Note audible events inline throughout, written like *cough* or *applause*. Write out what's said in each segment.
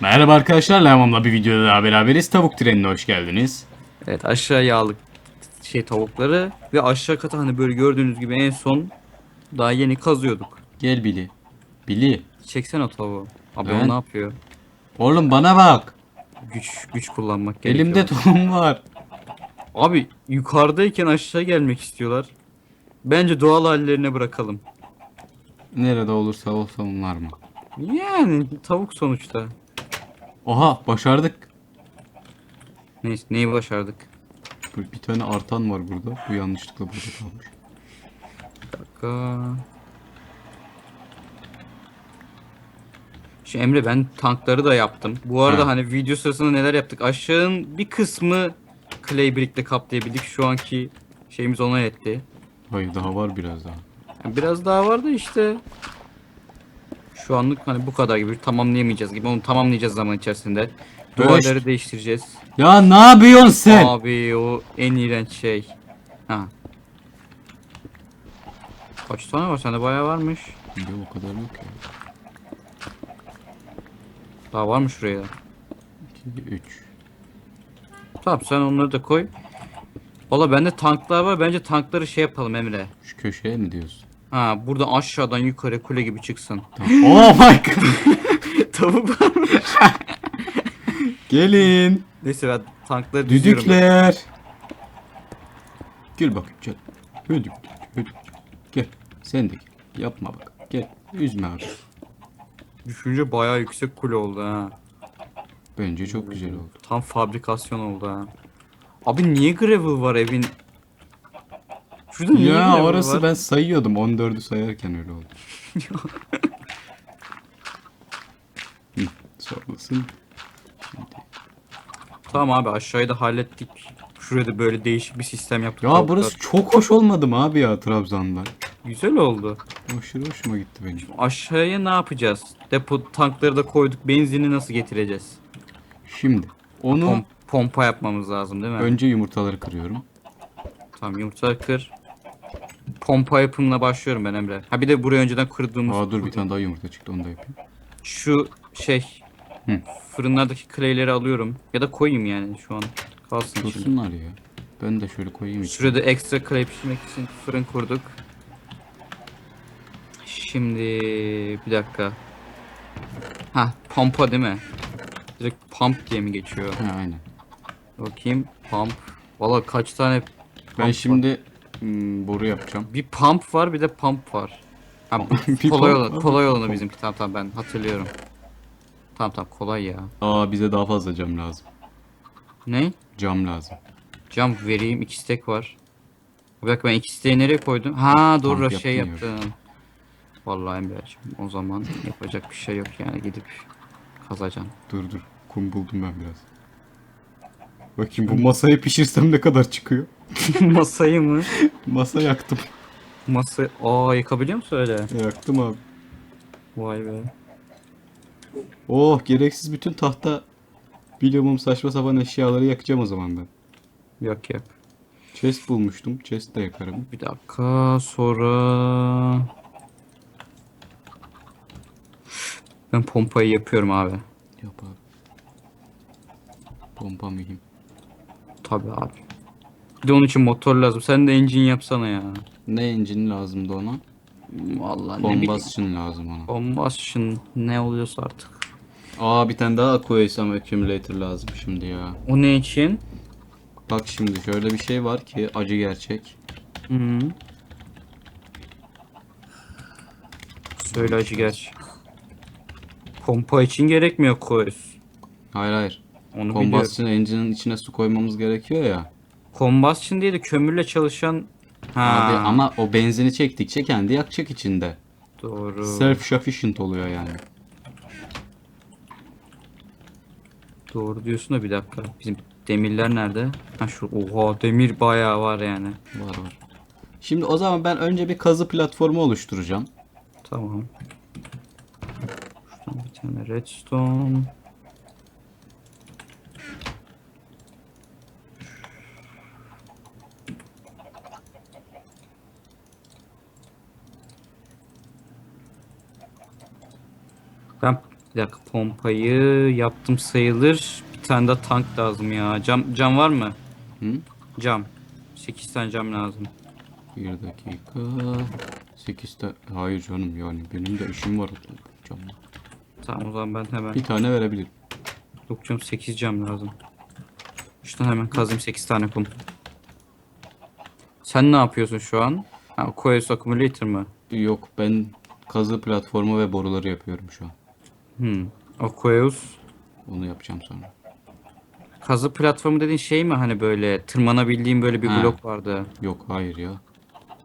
Merhaba arkadaşlar, Lemam'la bir videoda daha beraberiz. Tavuk trenine hoş geldiniz. Evet aşağıya aldık şey tavukları ve aşağı kata hani böyle gördüğünüz gibi en son daha yeni kazıyorduk. Gel Billy. Billy. Çeksen o tavuğu. Abi Evet. o ne yapıyor? Oğlum bana bak. Güç güç kullanmak gerekiyor. Elimde tohum var. Abi yukarıdayken aşağı gelmek istiyorlar. Bence doğal hallerine bırakalım. Nerede olursa olsa onlar mı? Yani tavuk sonuçta. Oha başardık. Neyse neyi başardık? Bir bir tane artan var burada. Bu yanlışlıkla burada kalmış. Bir dakika. Şu Emre ben tankları da yaptım. Bu arada Ha. hani video sırasında neler yaptık? Aşağının bir kısmı clay brick'le kaplayabildik. Şu anki şeyimiz ona yetti. Hayır daha var biraz daha. Yani biraz daha vardı işte. Şu anlık hani bu kadar gibi tamamlayamayacağız gibi. Onu tamamlayacağız zaman içerisinde. Duvarları değiştireceğiz. Ya ne yapıyorsun sen? Abi o en iğrenç şey. Ha. Kaç tane var? Sende bayağı varmış. Yok o kadar yok ya. Daha var mı şuraya? 2, 3. Tamam sen onları da koy. Valla bende tanklar var. Bence tankları şey yapalım Emre. Şu köşeye mi diyorsun? Ha burada aşağıdan yukarı kule gibi çıksın. Oh my god. *laughs* Tavuk var. *laughs* Gelin. Neyse ben tankları düzüyorum. Düdükler. Gel bakayım gel. Hödük hödük. Gel. Sen de gel. Yapma bak. Gel. Üzme abi. Düşünce bayağı yüksek kule oldu ha. Bence çok güzel oldu. Tam fabrikasyon oldu ha. Abi niye gravel var evin? Şurada niye Ya orası var? ben sayıyordum. 14'ü sayarken öyle oldu. *laughs* Hı, Sormasın. Tamam abi aşağıyı da hallettik. Şuraya da böyle değişik bir sistem yaptık. Ya Tavuklar- burası çok hoş olmadı mı abi ya Trabzon'da? Güzel oldu. Aşırı hoşuma gitti benim. Aşağıya ne yapacağız? Depo tankları da koyduk. Benzini nasıl getireceğiz? Şimdi onu Pom- pompa yapmamız lazım değil mi? önce yumurtaları kırıyorum. Tamam yumurta kır. Pompa yapımına başlıyorum ben Emre. Ha bir de buraya önceden kırdığımız Aa dur bir tane daha yumurta çıktı onu da yapayım. şu şey Hı. fırınlardaki clay'leri alıyorum ya da koyayım yani şu an kalsın şimdi. Dursunlar ya. Ben de şöyle koyayım içine. Şurada ekstra clay pişirmek için fırın kurduk. Şimdi bir dakika. Ha pompa değil mi? Direkt pump diye mi geçiyor? Ha aynen. Bakayım pump. Valla kaç tane Ben var. Hmm, boru yapacağım. Bir pump var bir de pump var. Ha, *laughs* Bir kolay pump olanı, var. kolay olanı bizimki. Tamam tamam ben hatırlıyorum. Tamam tamam kolay ya. Aa bize daha fazla cam lazım. Ne? Cam lazım. Cam vereyim iki stek var. Bir dakika ben iki steği nereye koydum? Ha doğru Pump şey yaptın ya. yaptım. Vallahi Emre'cim o zaman yapacak bir şey yok yani gidip kazacağım. Dur dur. Kum buldum ben biraz. Bakayım bu masayı pişirsem ne kadar çıkıyor? *laughs* Masayı mı? Masa yaktım. Masa... Aa yakabiliyor musun öyle? Yaktım abi. Vay be. Oh gereksiz bütün tahta bilimum saçma sapan eşyaları yakacağım o zaman ben. Yak yak. Chest bulmuştum. Chest de yakarım. Bir dakika sonra... Ben pompayı yapıyorum abi. Yap abi. Pompa mühim. Tabii abi. Bir de onun için motor lazım. Sen de engine yapsana ya. Ne engine lazımdı ona? Vallahi ne bileyim. Combustion lazım ona. Combustion ne oluyorsa artık. Aa bir tane daha Aquasum Accumulator lazım şimdi ya. O ne için? Bak şimdi şöyle bir şey var ki acı gerçek. Hı -hı. Söyle acı gerçek. Pompa için gerekmiyor koyuz. Hayır hayır. Onu biliyorum. Combustion engine'in içine su koymamız gerekiyor ya. Combustion değil de kömürle çalışan... Ha, Abi ama o benzini çektikçe kendi yakacak içinde. Doğru. Self sufficient oluyor yani. Doğru diyorsun da bir dakika. Bizim demirler nerede? Ha şu oha demir bayağı var yani. Var var. Şimdi o zaman ben önce bir kazı platformu oluşturacağım. Tamam. Şuradan bir tane redstone. Ben Bir dakika pompayı yaptım sayılır. Bir tane de tank lazım ya. Cam, cam var mı? Hı? Cam. 8 tane cam lazım. Bir dakika. 8 tane. Hayır canım yani benim de işim var. Camla. Tamam o zaman ben hemen. Bir tane verebilirim. Yok canım 8 cam lazım. Şuradan hemen kazayım 8 tane kum. Sen ne yapıyorsun şu an? Ha, Coils Accumulator mı? Yok ben kazı platformu ve boruları yapıyorum şu an. Hmm. Aqueous. Onu yapacağım sonra. Kazı platformu dediğin şey mi hani böyle tırmanabildiğim böyle bir Ha. blok vardı. Yok hayır ya.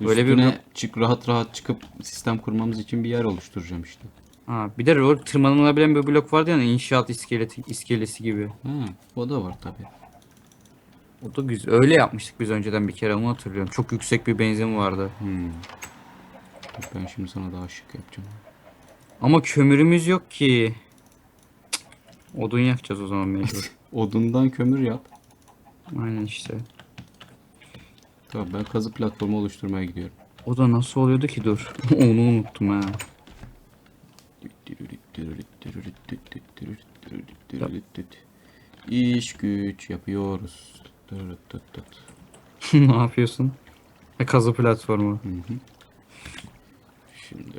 Böyle bir Üstüne çık rahat rahat çıkıp sistem kurmamız için bir yer oluşturacağım işte. Ha, bir de o tırmanılabilen bir blok vardı yani inşaat iskeleti, iskelesi gibi. Ha, o da var tabi. O da güzel. Öyle yapmıştık biz önceden bir kere onu hatırlıyorum. Çok yüksek bir benzin vardı. Hmm. Ben şimdi sana daha şık yapacağım. Ama kömürümüz yok ki. Cık. Odun yakacağız o zaman mecbur. *laughs* Odundan kömür yap. Aynen işte. Tamam ben kazı platformu oluşturmaya gidiyorum. O da nasıl oluyordu ki dur. *laughs* Onu unuttum ha. İş güç yapıyoruz. *laughs* ne yapıyorsun? E, kazı platformu. Hı hı. Şimdi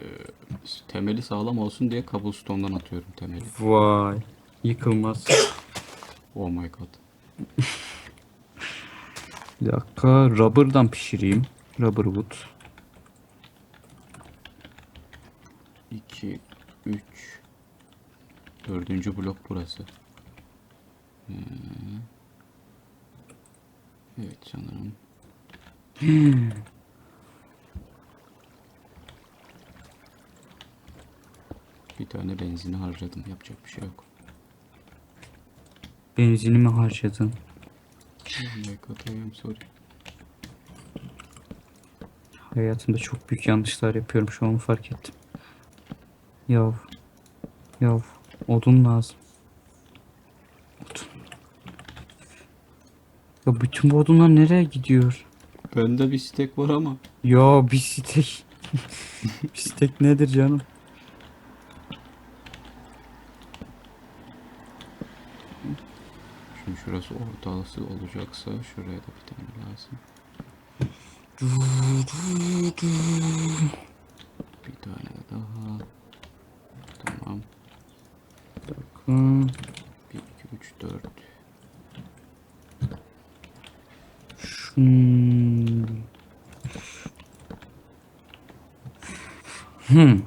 temeli sağlam olsun diye cobblestone'dan atıyorum temeli. Vay. Yıkılmaz. *coughs* Oh my god. Bir dakika. Rubber'dan pişireyim. Rubber wood. 2 3 Dördüncü blok burası. Ee, Evet sanırım. *gasps* Bir tane benzini harcadım. Yapacak bir şey yok. Benzinimi harcadın. Sorry. Hayatımda çok büyük yanlışlar yapıyorum şu an fark ettim. Yav. Yav. Odun lazım. Odun. Ya bütün bu odunlar nereye gidiyor? Bende bir stek var ama. Ya bir stek. *laughs* bir stek nedir canım? Şimdi şurası ortası olacaksa şuraya da bir tane lazım. Bir tane daha. Tamam. Hmm. 1, 2, 3, 4. Hmm. Hmm.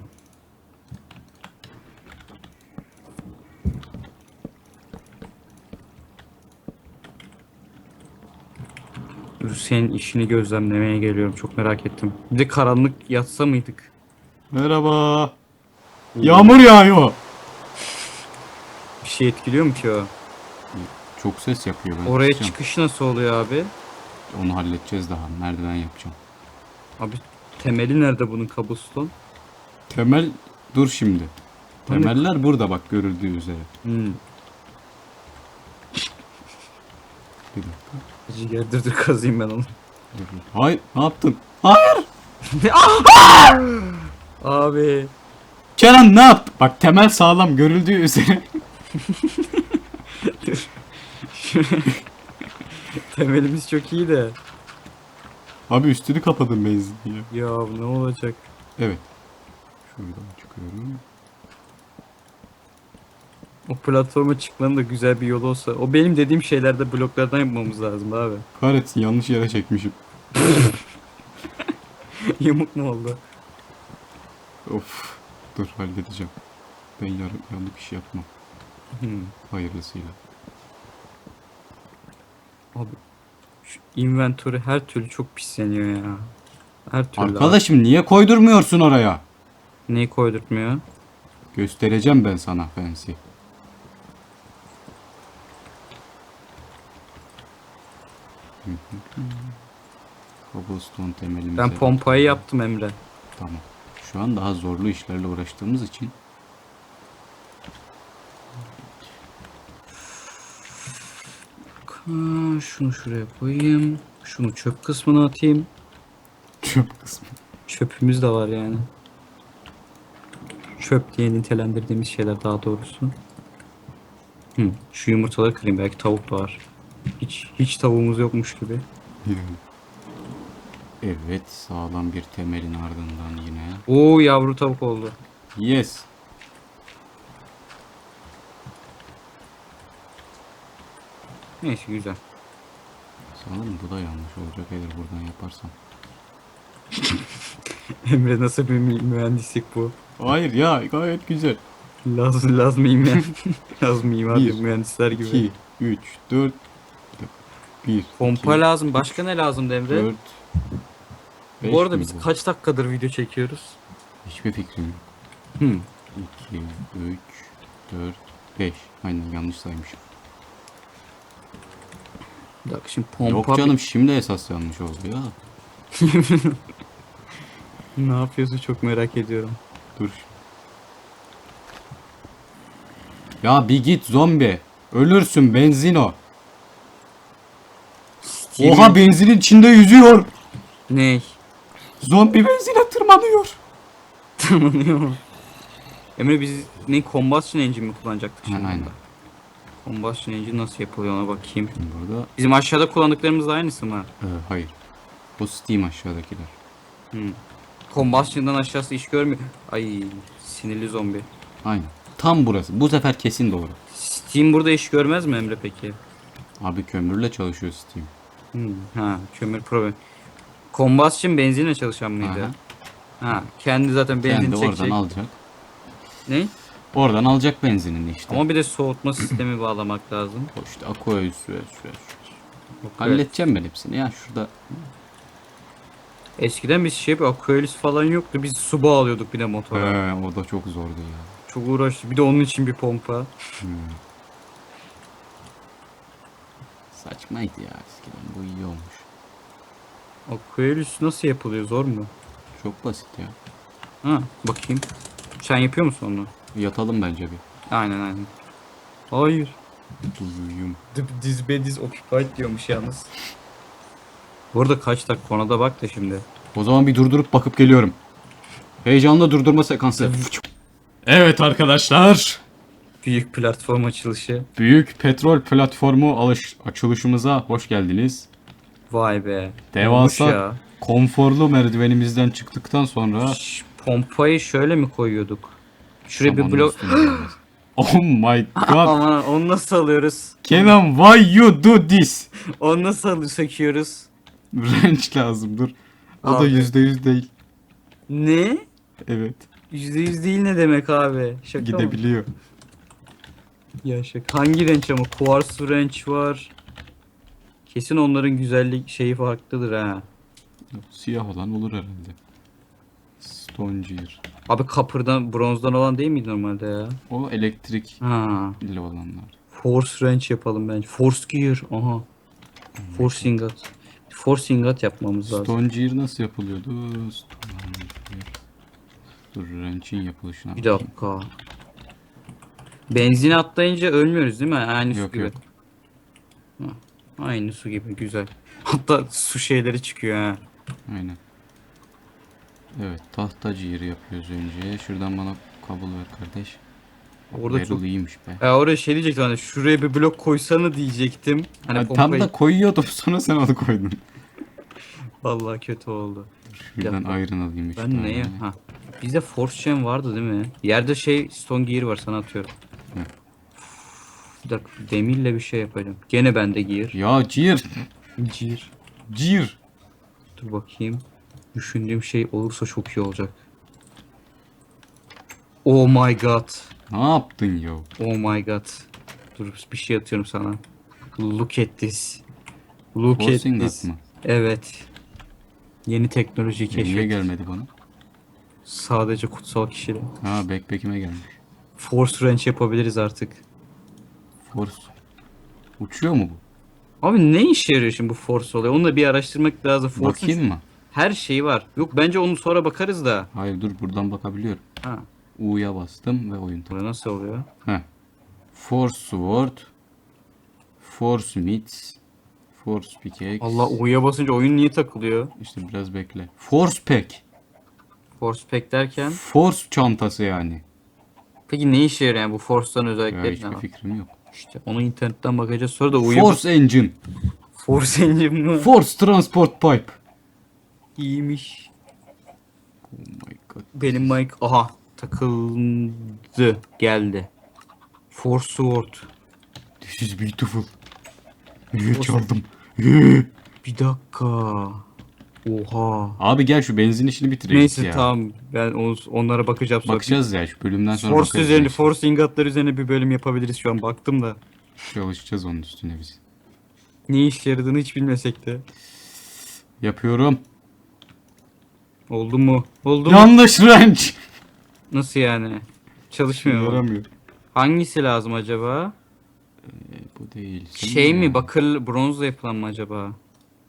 Dur, Senin işini gözlemlemeye geliyorum. Çok merak ettim. Bir de karanlık yatsa mıydık? Merhaba. Yağmur yağıyor. Bir şey etkiliyor mu ki o? Çok ses yapıyor. Ben Oraya çıkacağım. çıkış nasıl oluyor abi? Onu halledeceğiz daha. Merdiven yapacağım. Abi temeli nerede bunun cobblestone? Temel dur şimdi. Hani- Temeller burada bak görüldüğü üzere. Hmm. Bir dakika. Gel dur dur kazıyım ben onu. Hayır ne yaptın? Hayır. *laughs* Abi. Kenan ne yap? Bak temel sağlam görüldüğü üzere. *laughs* Temelimiz çok iyi de. Abi üstünü kapadın benzinliğe. Ya ne olacak? Evet. Şuradan çıkıyorum. O platforma çıkmanın da güzel bir yolu olsa. O benim dediğim şeylerde bloklardan yapmamız lazım abi. Kahretsin yanlış yere çekmişim. *laughs* Yamuk mu oldu? Of. Dur halledeceğim. Ben yarın yanlış iş yapmam. Hmm. Hayırlısıyla. Abi şu inventory her türlü çok pisleniyor ya. Her türlü. Arkadaşım niye koydurmuyorsun oraya? abi. Neyi koydurtmuyor? Göstereceğim ben sana Fancy. Hı hı. Cobblestone temelimize. Ben pompayı yaptım Emre. Tamam. Şu an daha zorlu işlerle uğraştığımız için şunu şuraya koyayım. Şunu çöp kısmına atayım. çöp kısmı. Çöpümüz de var yani. çöp diye nitelendirdiğimiz şeyler daha doğrusu. Hı, şu yumurtaları kırayım belki tavuk doğar. Hiç hiç tavuğumuz yokmuş gibi. Evet sağlam bir temelin ardından yine. Oo yavru tavuk oldu. Yes. Neyse güzel. Sanırım bu da yanlış olacak eğer buradan yaparsam. *laughs* Emre nasıl bir mü- mühendislik bu? Hayır ya gayet güzel. Laz, Laz mimar. *laughs* Laz mimar Bir, mühendisler gibi. 2, 3, 4, 1, Pompa lazım. Başka ne lazım Emre? 4, bu arada biz kaç dakikadır video çekiyoruz? Hiçbir fikrim yok. Hı. 2, 3, 4, 5. Aynen yanlış saymışım. Bir dakika şimdi pompa... Yok canım şimdi esas yanlış oldu ya. *laughs* ne yapıyorsun çok merak ediyorum. Dur. Ya bir git zombi. Ölürsün benzin o. Oha benzinin içinde yüzüyor. Ney? Zombi benzine tırmanıyor. Tanınıyor mu? Emre biz ne combustion engine mi kullanacaktık şimdi? aynen. Combustion engine nasıl yapılıyor ona bakayım. Burada Bizim aşağıda kullandıklarımız da aynısı mı? e, hayır. Bu Steam aşağıdakiler. Hı. Combustion'dan aşağısı iş görmüyor. Ay sinirli zombi. Aynen. Tam burası. Bu sefer kesin doğru. Steam burada iş görmez mi Emre peki? Abi kömürle çalışıyor Steam. Hı. Ha kömür problem. Combustion benzinle çalışan mıydı? Ha kendi zaten benzin Kendi oradan çekecek. alacak. Ne? Oradan alacak benzinini işte. Ama bir de soğutma *clears throat* sistemi bağlamak lazım. O işte aqua su su su. Evet. Halledeceğim ben hepsini ya şurada. Eskiden biz şey Aqualis falan yoktu. Biz su bağlıyorduk bir de motora. He, o da çok zordu ya. Çok uğraştı. Bir de onun için bir pompa. Saçmaydı ya eskiden bu iyi olmuş. Aqualis nasıl yapılıyor? Zor mu? Çok basit ya. Ha bakayım. Sen yapıyor musun onu? Yatalım bence bir. Aynen aynen. Hayır. Uyuyum. This bed is occupied diyormuş yalnız. Bu arada kaç dakika ona da bak da şimdi. O zaman bir durdurup bakıp geliyorum. Heyecanla durdurma sekansı. Evet arkadaşlar. Büyük platform açılışı. Büyük petrol platformu alış açılışımıza hoş geldiniz. Vay be. Devasa Olmuş ya. konforlu merdivenimizden çıktıktan sonra Şş, Pompayı şöyle mi koyuyorduk? Şuraya bir blok... üstüne gelmez. *gasps* Oh my *laughs* god. Aman onu nasıl alıyoruz? Kenan why you do this? *laughs* Onu nasıl al- söküyoruz? Wrench lazım dur. O da Abi. yüzde yüz değil. Ne? Evet. Yüzde yüz değil ne demek abi? Şaka mı? Gidebiliyor. Ya şaka. Hangi renç ama? Quartz wrench var. Kesin onların güzellik şeyi farklıdır ha. Siyah olan olur herhalde. Stonegear. Abi kapırdan, bronzdan olan değil miydi normalde ya? O elektrik Ha. ile olanlar. Force wrench yapalım bence. Force gear. Aha. Force ingot. Force ingot yapmamız lazım. Stonegear nasıl yapılıyordu? Stonegear. Dur wrench'in yapılışına Bir bakayım. dakika. Benzine atlayınca ölmüyoruz değil mi? Aynı Yok, gibi. yok. Ha, Aynı su gibi güzel. Hatta su şeyleri çıkıyor ha. Aynen. Evet tahtacıyır yapıyoruz önce. Şuradan bana kabul ver kardeş. Orada Barrel çok iyiymiş be. Ya oraya şey diyecektim hani şuraya bir blok koysana diyecektim. Hani Ha, tam pompayı... da koyuyordum *laughs* sonra sen onu koydun. Vallahi kötü oldu. Şuradan ayrın alayım üç Ben neye? Ha. Bizde force gem vardı değil mi? Yerde şey stone gear var sana atıyorum. Hı. Bir dakika demirle bir şey yapacağım. Gene bende gear. Ya Cir. Gear. Cir. Dur bakayım. Düşündüğüm şey olursa çok iyi olacak. Oh my god. Ne yaptın ya? Oh my god. Dur bir şey atıyorum sana. Look at this. Look at Forcing this. mı? Evet. Yeni teknoloji Niye keşfet. gelmedi bana? Sadece kutsal kişiyle. Ha backpack'ime gelmiş. Force wrench yapabiliriz artık. Force. Uçuyor mu bu? Abi ne işe yarıyor şimdi bu force olayı? Onu da bir araştırmak lazım. Force'un Bakayım mı? her şeyi var. Yok bence onu sonra bakarız da. Hayır dur buradan bakabiliyorum. Ha. U'ya bastım ve oyun tamam. Nasıl oluyor? Heh. Force Sword. Force Meats. Force Pickaxe. Allah U'ya basınca oyun niye takılıyor? İşte biraz bekle. Force Pack. Force pack derken Force çantası yani. Peki ne işe yarıyor yani bu Force'ların Ya özellikleri hiçbir ne? fikrim yok. İşte onu internetten bakacağız sonra da uyup Force Engine. Force Engine mi? Force Transport Pipe. İyiymiş. Oh my god. Benim mic aha takıldı geldi. Force Sword. This is beautiful. Niye çaldım? Bir dakika. Oha. Abi gel şu benzin işini bitirelim Neyse ya. tamam ben o- onlara bakacağım sonra. Bakacağız ya şu bölümden sonra Force bakarız üzerine. Force ingatları üzerine bir bölüm yapabiliriz şu an baktım da. Çalışacağız onun üstüne biz. Ne işe yaradığını hiç bilmesek de. Yapıyorum. Oldu mu? Oldu mu? Yanlış wrench. Nasıl yani? Çalışmıyor mu? Yaramıyor. Hangisi lazım acaba? E, bu değil. Sen Şey mi ya. bakır bronzla yapılan mı acaba?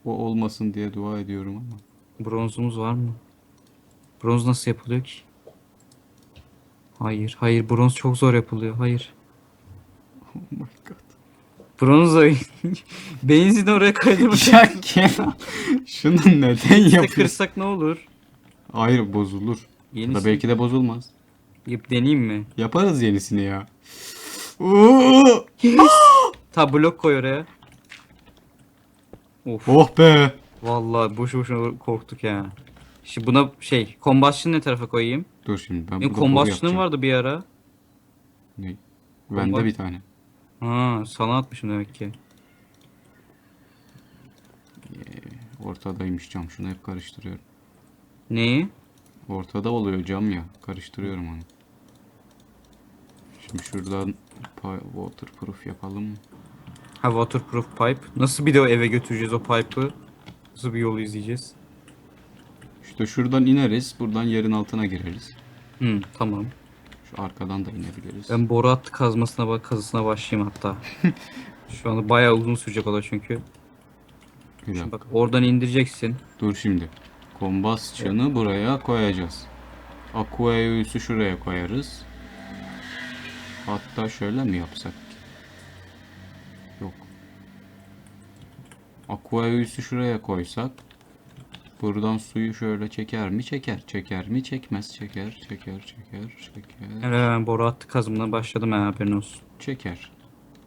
O olmasın diye dua ediyorum ama. Bronzumuz var mı? Bronz nasıl yapılıyor ki? Hayır, hayır bronz çok zor yapılıyor. Hayır. Oh my god. Bronz *laughs* benzin oraya kaydırmak. *laughs* Ya Kenan. Şunu neden yapıyorsun? kırsak ne olur? Hayır bozulur. Da Yenisi belki de bozulmaz. Yap- deneyeyim mi? Yaparız yenisini ya. Oo! Ta blok koy oraya. Of. Oh be. Vallahi boşu boşuna korktuk ya. Şimdi buna şey, combustion ne tarafa koyayım? Dur şimdi ben Benim burada boru combustion'ım yapacağım. vardı bir ara. Ne? Bende Comba- bir tane. Ha, sana atmışım demek ki. Ortadaymış cam. Şunu hep karıştırıyorum. Neyi? Ortada oluyor cam ya. Karıştırıyorum onu. Şimdi şuradan pa- waterproof yapalım? Ha waterproof pipe. Nasıl bir de o eve götüreceğiz o pipe'ı? Nasıl bir yol izleyeceğiz? İşte şuradan ineriz. Buradan yerin altına gireriz. Hı, tamam. Şu arkadan da inebiliriz. Ben boru hattı kazmasına bak kazısına başlayayım hatta. *laughs* Şu anda bayağı uzun sürecek o da çünkü. Dakika. Bak oradan indireceksin. Dur şimdi. Combustion'ı buraya koyacağız. Aqueous'u şuraya koyarız. Hatta şöyle mi yapsak? Aqueous'u şuraya koysak. Buradan suyu şöyle çeker mi? Çeker. Çeker mi? Çekmez. Çeker. Çeker. Çeker. Çeker. Evet ben boru hattı kazımına başladım ha haberin olsun. Çeker.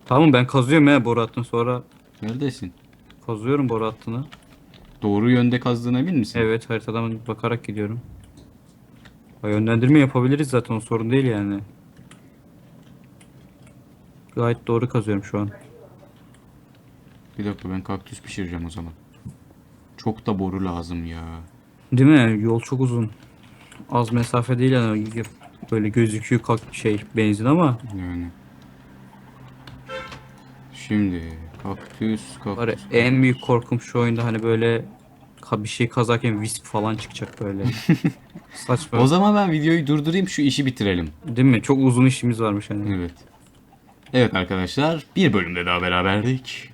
Tamam ben kazıyorum ya boru hattını sonra Neredesin? kazıyorum boru hattını. Doğru yönde kazdığına emin misin? Evet haritadan bakarak gidiyorum. Ha, Yönlendirme yapabiliriz zaten o sorun değil yani. Gayet doğru kazıyorum şu an. Bir dakika ben kaktüs pişireceğim o zaman. Çok da boru lazım ya. Değil mi? Yol çok uzun. Az mesafe değil yani. Böyle gözüküyor kalk şey benzin ama Yani. Şimdi kaktüs var kaktüs. en büyük korkum şu oyunda hani böyle bir şey kazarken visk falan çıkacak böyle. *laughs* Saçma. O zaman ben videoyu durdurayım şu işi bitirelim. Değil mi? Çok uzun işimiz varmış hani. Evet. Evet arkadaşlar bir bölümde daha beraberdik.